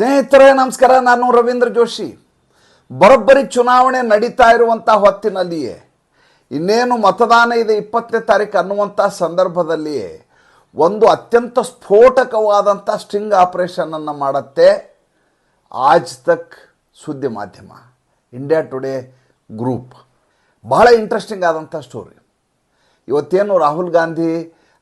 ಸ್ನೇಹಿತರೇ, ನಮಸ್ಕಾರ. ನಾನು ರವೀಂದ್ರ ಜೋಶಿ. ಬರೋಬ್ಬರಿ ಚುನಾವಣೆ ನಡೀತಾ ಇರುವಂಥ ಹೊತ್ತಿನಲ್ಲಿಯೇ, ಇನ್ನೇನು ಮತದಾನ ಇದೆ ಇಪ್ಪತ್ತನೇ ತಾರೀಕು ಅನ್ನುವಂಥ ಸಂದರ್ಭದಲ್ಲಿಯೇ, ಒಂದು ಅತ್ಯಂತ ಸ್ಫೋಟಕವಾದಂಥ ಸ್ಟ್ರಿಂಗ್ ಆಪರೇಷನನ್ನು ಮಾಡುತ್ತೆ ಆಜ್ ತಕ್ ಸುದ್ದಿ ಮಾಧ್ಯಮ, ಇಂಡಿಯಾ ಟುಡೇ ಗ್ರೂಪ್. ಬಹಳ ಇಂಟ್ರೆಸ್ಟಿಂಗ್ ಆದಂಥ ಸ್ಟೋರಿ. ಇವತ್ತೇನು ರಾಹುಲ್ ಗಾಂಧಿ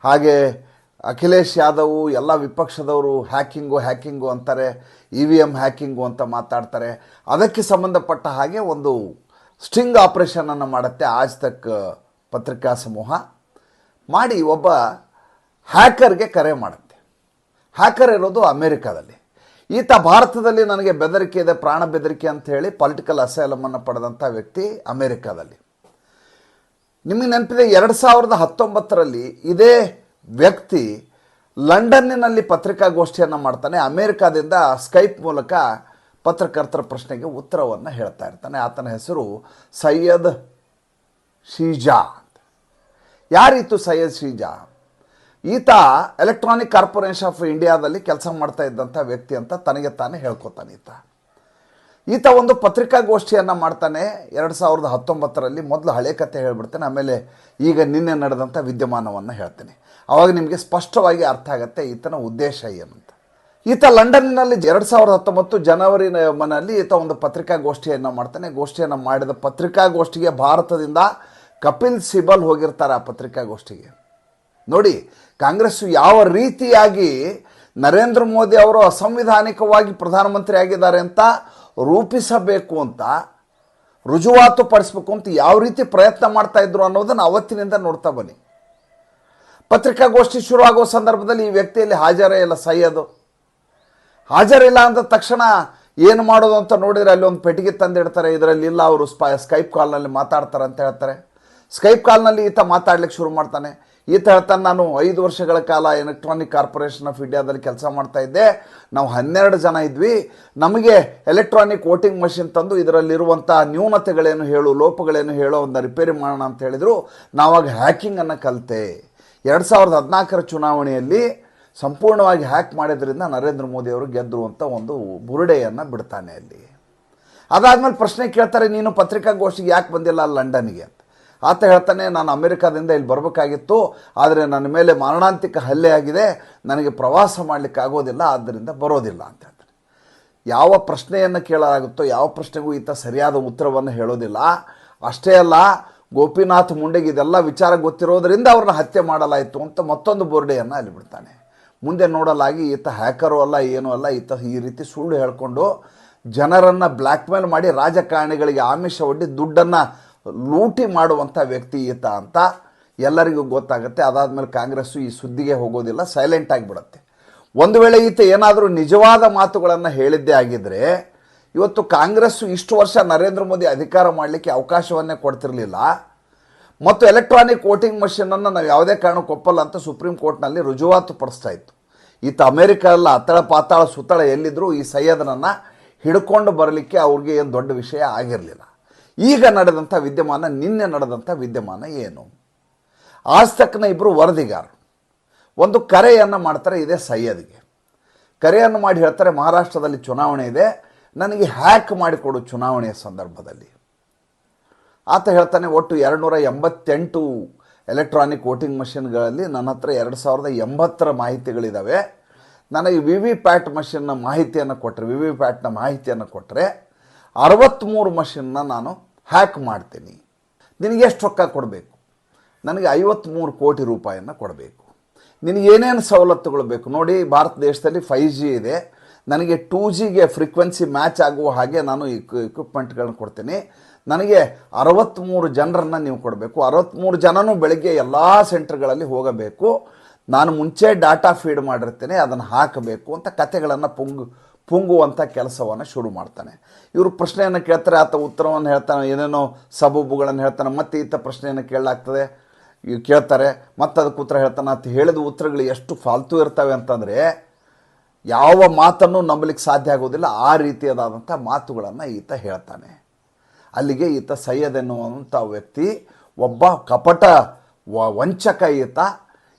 ಹಾಗೆ ಅಖಿಲೇಶ್ ಯಾದವ್, ಎಲ್ಲ ವಿಪಕ್ಷದವರು ಹ್ಯಾಕಿಂಗು ಹ್ಯಾಕಿಂಗು ಅಂತಾರೆ ಇ ವಿ ಎಂ ಹ್ಯಾಕಿಂಗು ಅಂತ ಮಾತಾಡ್ತಾರೆ. ಅದಕ್ಕೆ ಸಂಬಂಧಪಟ್ಟ ಹಾಗೆ ಒಂದು ಸ್ಟಿಂಗ್ ಆಪರೇಷನನ್ನು ಮಾಡುತ್ತೆ ಆಜ್ ತಕ್ ಪತ್ರಿಕಾ ಸಮೂಹ. ಮಾಡಿ ಒಬ್ಬ ಹ್ಯಾಕರ್ಗೆ ಕರೆ ಮಾಡುತ್ತೆ. ಹ್ಯಾಕರ್ ಇರೋದು ಅಮೇರಿಕಾದಲ್ಲಿ. ಈತ ಭಾರತದಲ್ಲಿ ನನಗೆ ಬೆದರಿಕೆ ಇದೆ, ಪ್ರಾಣ ಬೆದರಿಕೆ ಅಂತ ಹೇಳಿ ಪೊಲಿಟಿಕಲ್ ಅಸೈಲಮನ್ನು ಪಡೆದಂಥ ವ್ಯಕ್ತಿ ಅಮೇರಿಕಾದಲ್ಲಿ. ನಿಮಗೆ ನೆನಪಿದೆ, ಎರಡು ಸಾವಿರದ ಹತ್ತೊಂಬತ್ತರಲ್ಲಿ ಇದೇ ವ್ಯಕ್ತಿ ಲಂಡನ್ನಿನಲ್ಲಿ ಪತ್ರಿಕಾಗೋಷ್ಠಿಯನ್ನು ಮಾಡ್ತಾನೆ, ಅಮೇರಿಕಾದಿಂದ ಸ್ಕೈಪ್ ಮೂಲಕ ಪತ್ರಕರ್ತರ ಪ್ರಶ್ನೆಗೆ ಉತ್ತರವನ್ನು ಹೇಳ್ತಾ ಇರ್ತಾನೆ. ಆತನ ಹೆಸರು ಸೈಯದ್ ಶೀಜಾ ಯಾರಿತ್ತು ಯಾರೀತು ಸೈಯದ್ ಶೀಜಾ? ಈತ ಎಲೆಕ್ಟ್ರಾನಿಕ್ ಕಾರ್ಪೊರೇಷನ್ ಆಫ್ ಇಂಡಿಯಾದಲ್ಲಿ ಕೆಲಸ ಮಾಡ್ತಾ ಇದ್ದಂಥ ವ್ಯಕ್ತಿ ಅಂತ ತನಗೆ ತಾನೇ ಹೇಳ್ಕೊತಾನೆ ಈತ. ಈತ ಒಂದು ಪತ್ರಿಕಾಗೋಷ್ಠಿಯನ್ನು ಮಾಡ್ತಾನೆ. ಎರಡು ಸಾವಿರದ ಹತ್ತೊಂಬತ್ತರಲ್ಲಿ ಮೊದಲು ಹಳೆ ಕಥೆ ಹೇಳ್ಬಿಡ್ತೇನೆ, ಆಮೇಲೆ ಈಗ ನಿನ್ನೆ ನಡೆದಂಥ ವಿದ್ಯಮಾನವನ್ನು ಹೇಳ್ತೇನೆ. ಆವಾಗ ನಿಮಗೆ ಸ್ಪಷ್ಟವಾಗಿ ಅರ್ಥ ಆಗುತ್ತೆ ಈತನ ಉದ್ದೇಶ ಏನಂತ ಈತ ಲಂಡನ್ನಲ್ಲಿ ಎರಡು ಸಾವಿರದ ಹತ್ತೊಂಬತ್ತು ಜನವರಿ ಮನೆಯಲ್ಲಿ ಈತ ಒಂದು ಪತ್ರಿಕಾಗೋಷ್ಠಿಯನ್ನು ಮಾಡ್ತಾನೆ. ಗೋಷ್ಠಿಯನ್ನು ಮಾಡಿದ ಪತ್ರಿಕಾಗೋಷ್ಠಿಗೆ ಭಾರತದಿಂದ ಕಪಿಲ್ ಸಿಬಲ್ ಹೋಗಿರ್ತಾರೆ ಆ ಪತ್ರಿಕಾಗೋಷ್ಠಿಗೆ. ನೋಡಿ, ಕಾಂಗ್ರೆಸ್ಸು ಯಾವ ರೀತಿಯಾಗಿ ನರೇಂದ್ರ ಮೋದಿ ಅವರು ಅಸಂವಿಧಾನಿಕವಾಗಿ ಪ್ರಧಾನಮಂತ್ರಿ ಆಗಿದ್ದಾರೆ ಅಂತ ರೂಪಿಸಬೇಕು ಅಂತ ರುಜುವಾತು ಪಡಿಸ್ಬೇಕು ಅಂತ ಯಾವ ರೀತಿ ಪ್ರಯತ್ನ ಮಾಡ್ತಾ ಇದ್ರು ಅನ್ನೋದನ್ನು ಅವತ್ತಿನಿಂದ ನೋಡ್ತಾ ಬನ್ನಿ. ಪತ್ರಿಕಾಗೋಷ್ಠಿ ಶುರುವಾಗುವ ಸಂದರ್ಭದಲ್ಲಿ ಈ ವ್ಯಕ್ತಿಯಲ್ಲಿ ಹಾಜರೇ ಇಲ್ಲ ಸೈಯದು ಹಾಜರಿಲ್ಲ ಅಂದ ತಕ್ಷಣ ಏನು ಮಾಡೋದು ಅಂತ ನೋಡಿದರೆ ಅಲ್ಲಿ ಒಂದು ಪೆಟ್ಟಿಗೆ ತಂದಿಡ್ತಾರೆ, ಇದರಲ್ಲಿ ಇಲ್ಲ, ಅವರು ಸ್ಪೈ ಸ್ಕೈಪ್ ಕಾಲ್ನಲ್ಲಿ ಮಾತಾಡ್ತಾರೆ ಅಂತ ಹೇಳ್ತಾರೆ. ಸ್ಕೈಪ್ ಕಾಲ್ನಲ್ಲಿ ಈತ ಮಾತಾಡ್ಲಿಕ್ಕೆ ಶುರು ಮಾಡ್ತಾನೆ. ಈತ ಹೇಳ್ತಾನೆ, ನಾನು ಐದು ವರ್ಷಗಳ ಕಾಲ ಎಲೆಕ್ಟ್ರಾನಿಕ್ ಕಾರ್ಪೊರೇಷನ್ ಆಫ್ ಇಂಡಿಯಾದಲ್ಲಿ ಕೆಲಸ ಮಾಡ್ತಾ ಇದ್ದೆ. ನಾವು ಹನ್ನೆರಡು ಜನ ಇದ್ವಿ. ನಮಗೆ ಎಲೆಕ್ಟ್ರಾನಿಕ್ ವೋಟಿಂಗ್ ಮಷಿನ್ ತಂದು ಇದರಲ್ಲಿರುವಂಥ ನ್ಯೂನತೆಗಳೇನು ಹೇಳು, ಲೋಪಗಳೇನು ಹೇಳೋ ಒಂದು ರಿಪೇರಿ ಮಾಡೋಣ ಅಂತ ಹೇಳಿದರು. ನಾವಾಗ ಹ್ಯಾಕಿಂಗನ್ನು ಕಲಿತೆ. ಎರಡು ಸಾವಿರದ ಹದಿನಾಲ್ಕರ ಚುನಾವಣೆಯಲ್ಲಿ ಸಂಪೂರ್ಣವಾಗಿ ಹ್ಯಾಕ್ ಮಾಡಿದ್ರಿಂದ ನರೇಂದ್ರ ಮೋದಿ ಅವರು ಗೆದ್ದರು ಅಂತ ಒಂದು ಬುರುಡೆಯನ್ನು ಬಿಡ್ತಾನೆ ಅಲ್ಲಿ. ಅದಾದಮೇಲೆ ಪ್ರಶ್ನೆ ಕೇಳ್ತಾರೆ, ನೀನು ಪತ್ರಿಕಾಗೋಷ್ಠಿಗೆ ಯಾಕೆ ಬಂದಿಲ್ಲ ಲಂಡನ್ಗೆ? ಅಂತ. ಆತ ಹೇಳ್ತಾನೆ, ನಾನು ಅಮೆರಿಕಾದಿಂದ ಇಲ್ಲಿ ಬರಬೇಕಾಗಿತ್ತು, ಆದರೆ ನನ್ನ ಮೇಲೆ ಮಾರಣಾಂತಿಕ ಹಲ್ಲೆ ಆಗಿದೆ, ನನಗೆ ಪ್ರವಾಸ ಮಾಡಲಿಕ್ಕೆ ಆಗೋದಿಲ್ಲ ಆದ್ದರಿಂದ ಬರೋದಿಲ್ಲ, ಅಂತ ಹೇಳ್ತಾನೆ. ಯಾವ ಪ್ರಶ್ನೆಯನ್ನು ಕೇಳಲಾಗುತ್ತೋ, ಯಾವ ಪ್ರಶ್ನೆಗೂ ಈತ ಸರಿಯಾದ ಉತ್ತರವನ್ನು ಹೇಳೋದಿಲ್ಲ. ಅಷ್ಟೇ ಅಲ್ಲ, ಗೋಪಿನಾಥ್ ಮುಂಡೆಗೆ ಇದೆಲ್ಲ ವಿಚಾರ ಗೊತ್ತಿರೋದರಿಂದ ಅವ್ರನ್ನ ಹತ್ಯೆ ಮಾಡಲಾಯಿತು ಅಂತ ಮತ್ತೊಂದು ಬೋರ್ಡೆಯನ್ನು ಅಲ್ಲಿ ಬಿಡ್ತಾನೆ. ಮುಂದೆ ನೋಡಲಾಗಿ ಈತ ಹ್ಯಾಕರು ಅಲ್ಲ, ಏನೂ ಅಲ್ಲ, ಈತ ಈ ರೀತಿ ಸುಳ್ಳು ಹೇಳಿಕೊಂಡು ಜನರನ್ನು ಬ್ಲ್ಯಾಕ್ಮೇಲ್ ಮಾಡಿ ರಾಜಕಾರಣಿಗಳಿಗೆ ಆಮಿಷ ಒಡ್ಡಿ ದುಡ್ಡನ್ನು ಲೂಟಿ ಮಾಡುವಂಥ ವ್ಯಕ್ತಿ ಈತ ಅಂತ ಎಲ್ಲರಿಗೂ ಗೊತ್ತಾಗುತ್ತೆ. ಅದಾದಮೇಲೆ ಕಾಂಗ್ರೆಸ್ಸು ಈ ಸುದ್ದಿಗೆ ಹೋಗೋದಿಲ್ಲ ಸೈಲೆಂಟ್ ಆಗಿಬಿಡುತ್ತೆ ಒಂದು ವೇಳೆ ಈತ ಏನಾದರೂ ನಿಜವಾದ ಮಾತುಗಳನ್ನು ಹೇಳಿದ್ದೇ ಆಗಿದ್ದರೆ ಇವತ್ತು ಕಾಂಗ್ರೆಸ್ಸು ಇಷ್ಟು ವರ್ಷ ನರೇಂದ್ರ ಮೋದಿ ಅಧಿಕಾರ ಮಾಡಲಿಕ್ಕೆ ಅವಕಾಶವನ್ನೇ ಕೊಡ್ತಿರಲಿಲ್ಲ. ಮತ್ತು ಎಲೆಕ್ಟ್ರಾನಿಕ್ ವೋಟಿಂಗ್ ಮಷೀನನ್ನು ನಾವು ಯಾವುದೇ ಕಾರಣಕ್ಕೆ ಒಪ್ಪಲ್ಲ ಅಂತ ಸುಪ್ರೀಂ ಕೋರ್ಟ್ನಲ್ಲಿ ರುಜುವಾತು ಪಡಿಸ್ತಾ ಇತ್ತು. ಈತ ಅಮೆರಿಕ ಎಲ್ಲ ಅತ್ತಳ ಪಾತಾಳ ಸುತ್ತಳ ಎಲ್ಲಿದ್ದರೂ ಈ ಸೈಯದನನ್ನು ಹಿಡ್ಕೊಂಡು ಬರಲಿಕ್ಕೆ ಅವ್ರಿಗೆ ಏನು ದೊಡ್ಡ ವಿಷಯ ಆಗಿರಲಿಲ್ಲ. ಈಗ ನಡೆದಂಥ ವಿದ್ಯಮಾನ, ನಿನ್ನೆ ನಡೆದಂಥ ವಿದ್ಯಮಾನ ಏನು? ಆಸ್ತಕ್ನ ಇಬ್ಬರು ವರದಿಗಾರರು. ಒಂದು ಕರೆಯನ್ನು ಮಾಡ್ತಾರೆ, ಇದೇ ಸೈಯದ್ಗೆ. ಕರೆಯನ್ನು ಮಾಡಿ ಹೇಳ್ತಾರೆ, ಮಹಾರಾಷ್ಟ್ರದಲ್ಲಿ ಚುನಾವಣೆ ಇದೆ, ನನಗೆ ಹ್ಯಾಕ್ ಮಾಡಿಕೊಡು ಚುನಾವಣೆಯ ಸಂದರ್ಭದಲ್ಲಿ. ಆತ ಹೇಳ್ತಾನೆ, ಒಟ್ಟು ಎರಡುನೂರ ಎಂಬತ್ತೆಂಟು ಎಲೆಕ್ಟ್ರಾನಿಕ್ ವೋಟಿಂಗ್ ಮಷಿನ್ಗಳಲ್ಲಿ ನನ್ನ ಹತ್ರ ಎರಡು ಸಾವಿರದ ಎಂಬತ್ತರ ಮಾಹಿತಿಗಳಿದ್ದಾವೆ ನನಗೆ ವಿ ವಿ ಪ್ಯಾಟ್ ಮಷಿನ್ನ ಮಾಹಿತಿಯನ್ನು ಕೊಟ್ಟರೆ ವಿ ವಿ ಪ್ಯಾಟ್ನ ಮಾಹಿತಿಯನ್ನು ಕೊಟ್ಟರೆ ಅರವತ್ತ್ಮೂರು ಮಷಿನ್ನ ನಾನು ಹ್ಯಾಕ್ ಮಾಡ್ತೀನಿ. ನಿನಗೆ ಎಷ್ಟು ರೊಕ್ಕ ಕೊಡಬೇಕು? ನನಗೆ ಐವತ್ತ್ಮೂರು ಕೋಟಿ ರೂಪಾಯಿಯನ್ನು ಕೊಡಬೇಕು. ನಿನಗೇನೇನು ಸವಲತ್ತುಗಳು ಬೇಕು? ನೋಡಿ, ಭಾರತ ದೇಶದಲ್ಲಿ ಫೈ ಜಿ ಇದೆ. ನನಗೆ ಟೂ ಜಿಗೆ ಫ್ರೀಕ್ವೆನ್ಸಿ ಮ್ಯಾಚ್ ಆಗುವ ಹಾಗೆ ನಾನು ಇಕ್ವಿಪ್ಮೆಂಟ್ಗಳನ್ನ ಕೊಡ್ತೀನಿ. ನನಗೆ ಅರವತ್ತ್ಮೂರು ಜನರನ್ನು ನೀವು ಕೊಡಬೇಕು. ಅರವತ್ತ್ಮೂರು ಜನನೂ ಬೆಳಗ್ಗೆ ಎಲ್ಲ ಸೆಂಟರ್ಗಳಲ್ಲಿ ಹೋಗಬೇಕು. ನಾನು ಮುಂಚೆ ಡಾಟಾ ಫೀಡ್ ಮಾಡಿರ್ತೇನೆ, ಅದನ್ನು ಹಾಕಬೇಕು ಅಂತ ಕತೆಗಳನ್ನು ಪುಂಗು ಪುಂಗುವಂಥ ಕೆಲಸವನ್ನು ಶುರು ಮಾಡ್ತಾನೆ. ಇವರು ಪ್ರಶ್ನೆಯನ್ನು ಕೇಳ್ತಾರೆ, ಆತ ಉತ್ತರವನ್ನು ಹೇಳ್ತಾನೆ, ಏನೇನೋ ಸಬೂಬುಗಳನ್ನು ಹೇಳ್ತಾನೆ, ಮತ್ತೆ ಈತ ಪ್ರಶ್ನೆಯನ್ನು ಕೇಳಲಾಗ್ತದೆ. ಕೇಳ್ತಾರೆ ಮತ್ತೆ ಅದಕ್ಕೆ ಉತ್ತರ ಹೇಳ್ತಾನೆ, ಆತ ಹೇಳಿದ ಉತ್ತರಗಳು ಎಷ್ಟು ಫಾಲ್ತು ಇರ್ತವೆ ಅಂತಂದರೆ, ಯಾವ ಮಾತನ್ನು ನಂಬಲಿಕ್ಕೆ ಸಾಧ್ಯ ಆಗೋದಿಲ್ಲ, ಆ ರೀತಿಯಾದಂಥ ಮಾತುಗಳನ್ನು ಈತ ಹೇಳ್ತಾನೆ. ಅಲ್ಲಿಗೆ ಈತ ಸೈಯದ್ ಎನ್ನುವಂಥ ವ್ಯಕ್ತಿ, ಒಬ್ಬ ಕಪಟ ವಂಚಕ ಈತ,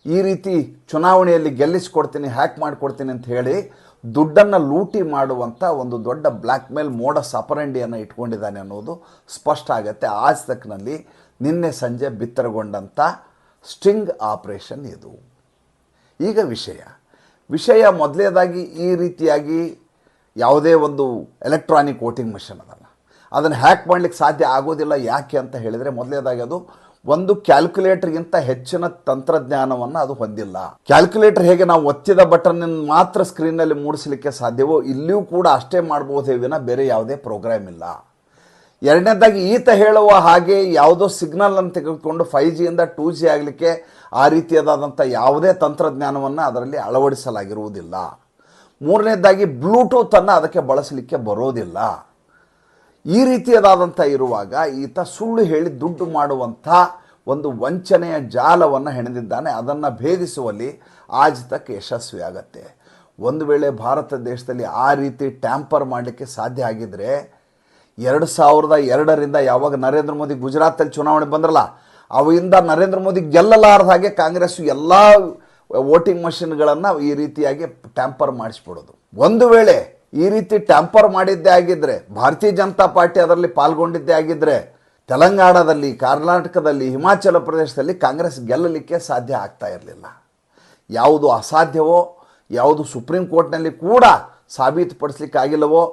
ಈ ರೀತಿ ಚುನಾವಣೆಯಲ್ಲಿ ಗೆಲ್ಲಿಸ್ಕೊಡ್ತೀನಿ, ಹ್ಯಾಕ್ ಮಾಡಿಕೊಡ್ತೀನಿ ಅಂತ ಹೇಳಿ ದುಡ್ಡನ್ನು ಲೂಟಿ ಮಾಡುವಂಥ ಒಂದು ದೊಡ್ಡ ಬ್ಲ್ಯಾಕ್ ಮೇಲ್ ಮೋಡಸ್ ಸಪರಂಡಿಯನ್ನು ಇಟ್ಕೊಂಡಿದ್ದಾನೆ ಅನ್ನೋದು ಸ್ಪಷ್ಟ ಆಗುತ್ತೆ. ತಕ್ನಲ್ಲಿ ನಿನ್ನೆ ಸಂಜೆ ಬಿತ್ತರಗೊಂಡಂಥ ಸ್ಟ್ರಿಂಗ್ ಆಪರೇಷನ್ ಇದು. ಈಗ ವಿಷಯ. ವಿಷಯ ಮೊದಲೇದಾಗಿ ಈ ರೀತಿಯಾಗಿ ಯಾವುದೇ ಒಂದು ಎಲೆಕ್ಟ್ರಾನಿಕ್ ವೋಟಿಂಗ್ ಮಷಿನ್ ಅದಲ್ಲ. ಅದನ್ನು ಹ್ಯಾಕ್ ಮಾಡಲಿಕ್ಕೆ ಸಾಧ್ಯ ಆಗೋದಿಲ್ಲ ಯಾಕೆ ಅಂತ ಹೇಳಿದರೆ ಮೊದಲೇದಾಗಿ ಅದು ಒಂದು ಕ್ಯಾಲ್ಕುಲೇಟರ್ಗಿಂತ ಹೆಚ್ಚಿನ ತಂತ್ರಜ್ಞಾನವನ್ನು ಅದು ಹೊಂದಿಲ್ಲ. ಕ್ಯಾಲ್ಕುಲೇಟರ್ ಹೇಗೆ ನಾವು ಒತ್ತಿದ ಬಟನ್ ಮಾತ್ರ ಸ್ಕ್ರೀನಲ್ಲಿ ಮೂಡಿಸಲಿಕ್ಕೆ ಸಾಧ್ಯವೋ ಇಲ್ಲಿಯೂ ಕೂಡ ಅಷ್ಟೇ ಮಾಡಬಹುದೇ ವಿನ ಬೇರೆ ಯಾವುದೇ ಪ್ರೋಗ್ರಾಮ್ ಇಲ್ಲ. ಎರಡನೇದಾಗಿ ಈತ ಹೇಳುವ ಹಾಗೆ ಯಾವುದೋ ಸಿಗ್ನಲ್ ಅನ್ನು ತೆಗೆದುಕೊಂಡು ಫೈವ್ ಜಿಯಿಂದ ಟೂ ಜಿ ಆಗಲಿಕ್ಕೆ ಆ ರೀತಿಯಾದಂಥ ಯಾವುದೇ ತಂತ್ರಜ್ಞಾನವನ್ನು ಅದರಲ್ಲಿ ಅಳವಡಿಸಲಾಗಿರುವುದಿಲ್ಲ. ಮೂರನೇದಾಗಿ ಬ್ಲೂಟೂತನ್ನು ಅದಕ್ಕೆ ಬಳಸಲಿಕ್ಕೆ ಬರೋದಿಲ್ಲ. ಈ ರೀತಿಯದಾದಂಥ ಇರುವಾಗ ಈತ ಸುಳ್ಳು ಹೇಳಿ ದುಡ್ಡು ಮಾಡುವಂಥ ಒಂದು ವಂಚನೆಯ ಜಾಲವನ್ನು ಹೆಣೆದಿದ್ದಾನೆ. ಅದನ್ನು ಭೇದಿಸುವಲ್ಲಿ ಆಜಿತಕ್ಕೆ ಯಶಸ್ವಿ ಯಶಸ್ವಿಯಾಗತ್ತೆ ಒಂದು ವೇಳೆ ಭಾರತ ದೇಶದಲ್ಲಿ ಆ ರೀತಿ ಟ್ಯಾಂಪರ್ ಮಾಡಲಿಕ್ಕೆ ಸಾಧ್ಯ ಆಗಿದ್ದರೆ ಎರಡು ಸಾವಿರದ ಎರಡರಿಂದ ಯಾವಾಗ ನರೇಂದ್ರ ಮೋದಿ ಗುಜರಾತಲ್ಲಿ ಚುನಾವಣೆ ಬಂದ್ರಲ್ಲ, ಅವಿಂದ ನರೇಂದ್ರ ಮೋದಿ ಗೆಲ್ಲಲಾರದ ಹಾಗೆ ಕಾಂಗ್ರೆಸ್ ಎಲ್ಲ ವೋಟಿಂಗ್ ಮಷಿನ್ಗಳನ್ನು ಈ ರೀತಿಯಾಗಿ ಟ್ಯಾಂಪರ್ ಮಾಡಿಸ್ಬಿಡೋದು. ಒಂದು ವೇಳೆ ಈ ರೀತಿ ಟ್ಯಾಂಪರ್ ಮಾಡಿದ್ದೇ ಆಗಿದ್ದರೆ ಭಾರತೀಯ ಜನತಾ ಪಾರ್ಟಿ ಅದರಲ್ಲಿ ಪಾಲ್ಗೊಂಡಿದ್ದೇ ಆಗಿದ್ದರೆ ತೆಲಂಗಾಣದಲ್ಲಿ, ಕರ್ನಾಟಕದಲ್ಲಿ, ಹಿಮಾಚಲ ಪ್ರದೇಶದಲ್ಲಿ ಕಾಂಗ್ರೆಸ್ ಗೆಲ್ಲಲಿಕ್ಕೆ ಸಾಧ್ಯ ಆಗ್ತಾ ಇರಲಿಲ್ಲ. ಯಾವುದು ಅಸಾಧ್ಯವೋ, ಯಾವುದು ಸುಪ್ರೀಂ ಕೋರ್ಟ್ನಲ್ಲಿ ಕೂಡ ಸಾಬೀತುಪಡಿಸ್ಲಿಕ್ಕಾಗಿಲ್ಲವೋ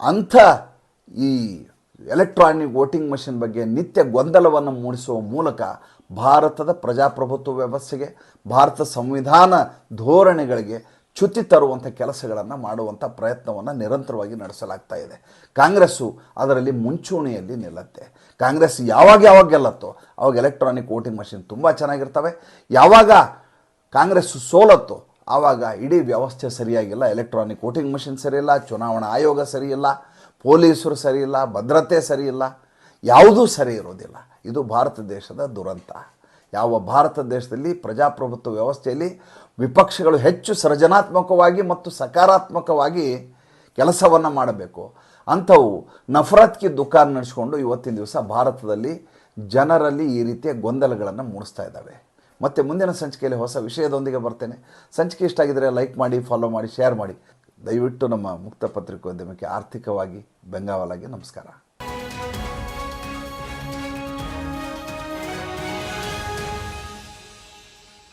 ಅಂಥ ಈ ಎಲೆಕ್ಟ್ರಾನಿಕ್ ವೋಟಿಂಗ್ ಮಷಿನ್ ಬಗ್ಗೆ ನಿತ್ಯ ಗೊಂದಲವನ್ನು ಮೂಡಿಸುವ ಮೂಲಕ ಭಾರತದ ಪ್ರಜಾಪ್ರಭುತ್ವ ವ್ಯವಸ್ಥೆಗೆ, ಭಾರತ ಸಂವಿಧಾನ ಧೋರಣೆಗಳಿಗೆ ಚ್ಯುತಿ ತರುವಂಥ ಕೆಲಸಗಳನ್ನು ಮಾಡುವಂಥ ಪ್ರಯತ್ನವನ್ನು ನಿರಂತರವಾಗಿ ನಡೆಸಲಾಗ್ತಾ ಇದೆ. ಕಾಂಗ್ರೆಸ್ಸು ಅದರಲ್ಲಿ ಮುಂಚೂಣಿಯಲ್ಲಿ ನಿಲ್ಲತ್ತೆ. ಕಾಂಗ್ರೆಸ್ ಯಾವಾಗ ಯಾವಾಗ ಗೆಲ್ಲತ್ತೋ ಅವಾಗ ಎಲೆಕ್ಟ್ರಾನಿಕ್ ವೋಟಿಂಗ್ ಮಷಿನ್ ತುಂಬ ಚೆನ್ನಾಗಿರ್ತವೆ. ಯಾವಾಗ ಕಾಂಗ್ರೆಸ್ ಸೋಲತ್ತೋ ಆವಾಗ ಇಡೀ ವ್ಯವಸ್ಥೆ ಸರಿಯಾಗಿಲ್ಲ ಎಲೆಕ್ಟ್ರಾನಿಕ್ ವೋಟಿಂಗ್ ಮಷಿನ್ ಸರಿಯಿಲ್ಲ, ಚುನಾವಣಾ ಆಯೋಗ ಸರಿಯಿಲ್ಲ, ಪೊಲೀಸರು ಸರಿಯಿಲ್ಲ, ಭದ್ರತೆ ಸರಿಯಿಲ್ಲ, ಯಾವುದೂ ಸರಿ ಇರೋದಿಲ್ಲ. ಇದು ಭಾರತ ದೇಶದ ದುರಂತ. ಯಾವ ಭಾರತ ದೇಶದಲ್ಲಿ ಪ್ರಜಾಪ್ರಭುತ್ವ ವ್ಯವಸ್ಥೆಯಲ್ಲಿ ವಿಪಕ್ಷಗಳು ಹೆಚ್ಚು ಸೃಜನಾತ್ಮಕವಾಗಿ ಮತ್ತು ಸಕಾರಾತ್ಮಕವಾಗಿ ಕೆಲಸವನ್ನು ಮಾಡಬೇಕು. ಅಂಥವು ನಫರತ್ಗೆ ದುಕಾನ್ ನಡೆಸ್ಕೊಂಡು ಇವತ್ತಿನ ದಿವಸ ಭಾರತದಲ್ಲಿ ಜನರಲ್ಲಿ ಈ ರೀತಿಯ ಗೊಂದಲಗಳನ್ನು ಮೂಡಿಸ್ತಾ ಇದ್ದಾವೆ. ಮತ್ತು ಮುಂದಿನ ಸಂಚಿಕೆಯಲ್ಲಿ ಹೊಸ ವಿಷಯದೊಂದಿಗೆ ಬರ್ತೇನೆ. ಸಂಚಿಕೆ ಇಷ್ಟ ಆಗಿದರೆ ಲೈಕ್ ಮಾಡಿ, ಫಾಲೋ ಮಾಡಿ, ಶೇರ್ ಮಾಡಿ. ದಯವಿಟ್ಟು ನಮ್ಮ ಮುಕ್ತ ಪತ್ರಿಕೋದ್ಯಮಕ್ಕೆ ಆರ್ಥಿಕವಾಗಿ ಬೆಂಗಾವಲಾಗಿ ನಮಸ್ಕಾರ.